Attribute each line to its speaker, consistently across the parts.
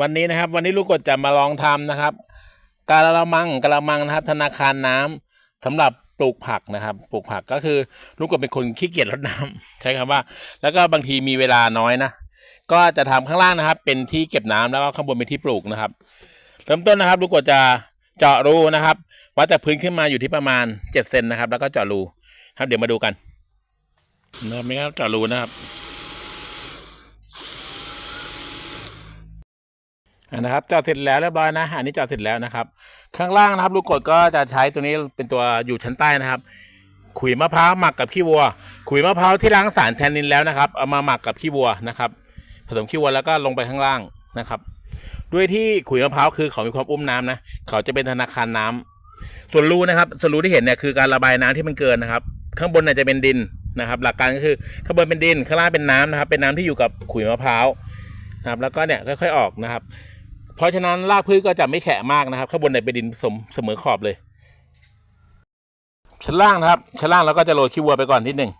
Speaker 1: วันนี้นะครับ วันนี้ลูกกดจะมาลองทำนะครับกะละมังกะละมังนะครับ ธนาคารน้ำสำหรับปลูกผักนะครับ ปลูกผักก็คือลูกกดเป็นคนขี้เกียจรดน้ำใช้คำว่า แล้วก็บางทีมีเวลาน้อยนะก็จะทำข้างล่างนะครับ เป็นที่เก็บน้ำแล้วก็ข้างบนเป็นที่ปลูกนะครับ เริ่มต้นนะครับ ลูกกดจะเจาะรูนะครับวัดจากพื้นขึ้นมาอยู่ที่ประมาณเจ็ดเซนนะครับ แล้วก็เจาะรูครับ เดี๋ยวมาดูกันนะครับนี่ครับเจาะรูนะครับ อ่า นะครับเจาะเสร็จแล้วเรียบร้อยนะ อันนี้เจาะเสร็จแล้วนะครับ ข้างล่างนะครับลูกกดก็จะใช้ตัวนี้เป็นตัวอยู่ชั้นใต้นะครับ ขุยมะพร้าวหมักกับขี้วัว ขุยมะพร้าวที่ล้างสารแทนนินแล้วนะครับ เอามาหมักกับขี้วัวนะครับ ผสมขี้วัวแล้วก็ลงไปข้างล่างนะครับ ด้วยที่ขุยมะพร้าวคือเขามีความอุ้มน้ำนะ เขาจะเป็นธนาคารน้ำส่วนรูนะครับส่วนรูที่เห็นเนี่ยคือการระบายน้ำที่มันเกินนะครับ ข้างบนเนี่ยจะเป็นดินนะครับ หลักการก็คือข้างบนเป็นดินข้างล่างเป็นน้ำนะครับ เป็นน้ำที่อยู่กับขุยมะพร้าวนะครับ แล้วก็เนี่ยค่อยๆออกนะครับ เพราะฉะนั้นรากพืชก็จะไม่แฉะมากนะครับข้างบนเนี่ยเป็นดินสมเสมอขอบเลย ชั้นล่างนะครับ ชั้นล่างเราก็จะโรยขี้วัวไปก่อนนิดหนึ่ง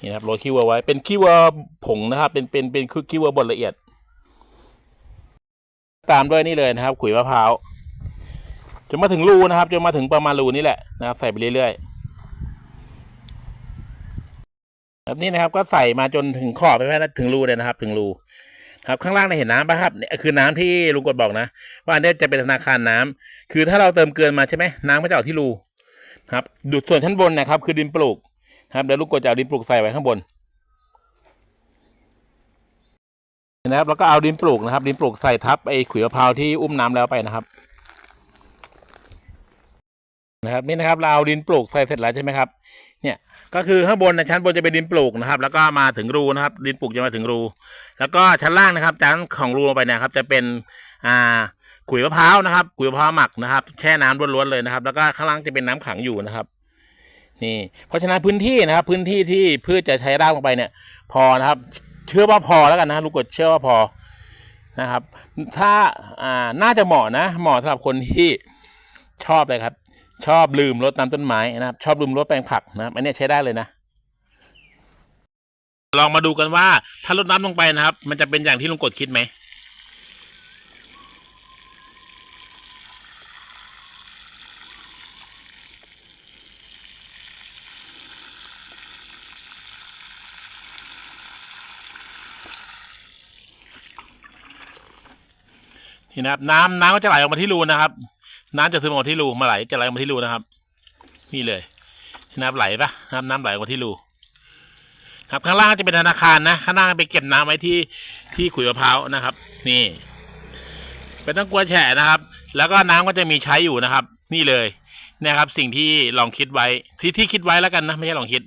Speaker 1: นี่นะครับโรยขี้วัวไว้เป็นขี้วัวผงนะครับ เป็นเป็นเป็นขี้วัวบดละเอียด ตามด้วยนี่เลยนะครับ ขุยมะพร้าวจนมาถึงรูนะครับจนมาถึงประมาณรูนี่แหละนะครับ ใส่ไปเรื่อยๆ แบบนี้นะครับ ก็ใส่มาจนถึงขอบไปแค่ถึงรูเลยนะครับ ถึงรูครับข้างล่างเนี่ยเห็นน้ำป่ะครับเนี่ยคือน้ำที่ลุงกดบอกนะ ว่าอันนี้จะเป็นธนาคารน้ำคือถ้าเราเติมเกินมาใช่ไหมน้ำก็จะออกที่รูครับดูส่วนชั้นบนนะครับ คือดินปลูกครับเดี๋ยวลูกกดจะเอาดินปลูกใส่ไว้ข้างบนนะครับแล้วก็เอาดินปลูกนะครับ ดินปลูกใส่ทับไอ้ขุยมะพร้าวที่อุ้มน้ำแล้วไปนะครับ นะครับนี่นะครับเราดินปลูกใส่เสร็จแล้วใช่ไหมครับเนี่ยก็คือข้างบนนะชั้นบนจะเป็นดินปลูกนะครับ แล้วก็มาถึงรูนะครับ ดินปลูกจะมาถึงรู แล้วก็ชั้นล่างนะครับชั้นของรูลงไปนี่ยครับ จะเป็นอ่าขุยมะพร้าวนะครับขุยมะพร้าวหมักนะครับ แช่น้ำล้วนๆเลยนะครับ แล้วก็ข้างล่างจะเป็นน้ำขังอยู่นะครับ นี่ เพราะฉะนั้นพื้นที่นะครับ พื้นที่ที่พืชจะใช้รากลงไปเนี่ย พอนะครับ เชื่อว่าพอแล้วกันนะลูกกดเชื่อว่าพอนะครับ ถ้าอ่าน่าจะเหมาะนะเหมาะสำหรับคนที่ชอบเลยครับ ชอบลืมรดน้ำต้นไม้นะครับ ชอบลืมรดแปลงผักนะครับอันนี้ใช้ได้เลยนะ ลองมาดูกันว่า ถ้ารดน้ำลงไปนะครับ มันจะเป็นอย่างที่ลุงกดคิดไหมนี่นะครับ น้ำน้ำก็จะไหลออกมาที่รูนะครับ น้ำจะซึมออกมาที่รูมาไหลจะไหลออกมาที่รูนะครับ นี่เลยนี่นะครับไหลปะน้ำน้ำไหลออกมาที่รูครับข้างล่างจะเป็นธนาคารนะข้างล่างไปเก็บน้ำไว้ที่ที่ขุยมะพร้าวนะครับ นี่เป็นต้องกลัวแฉะนะครับ แล้วก็น้ำก็จะมีใช้อยู่นะครับ นี่เลยนะครับ สิ่งที่ลองคิดไว้ที่ที่คิดไว้แล้วกันนะไม่ใช่ลองคิด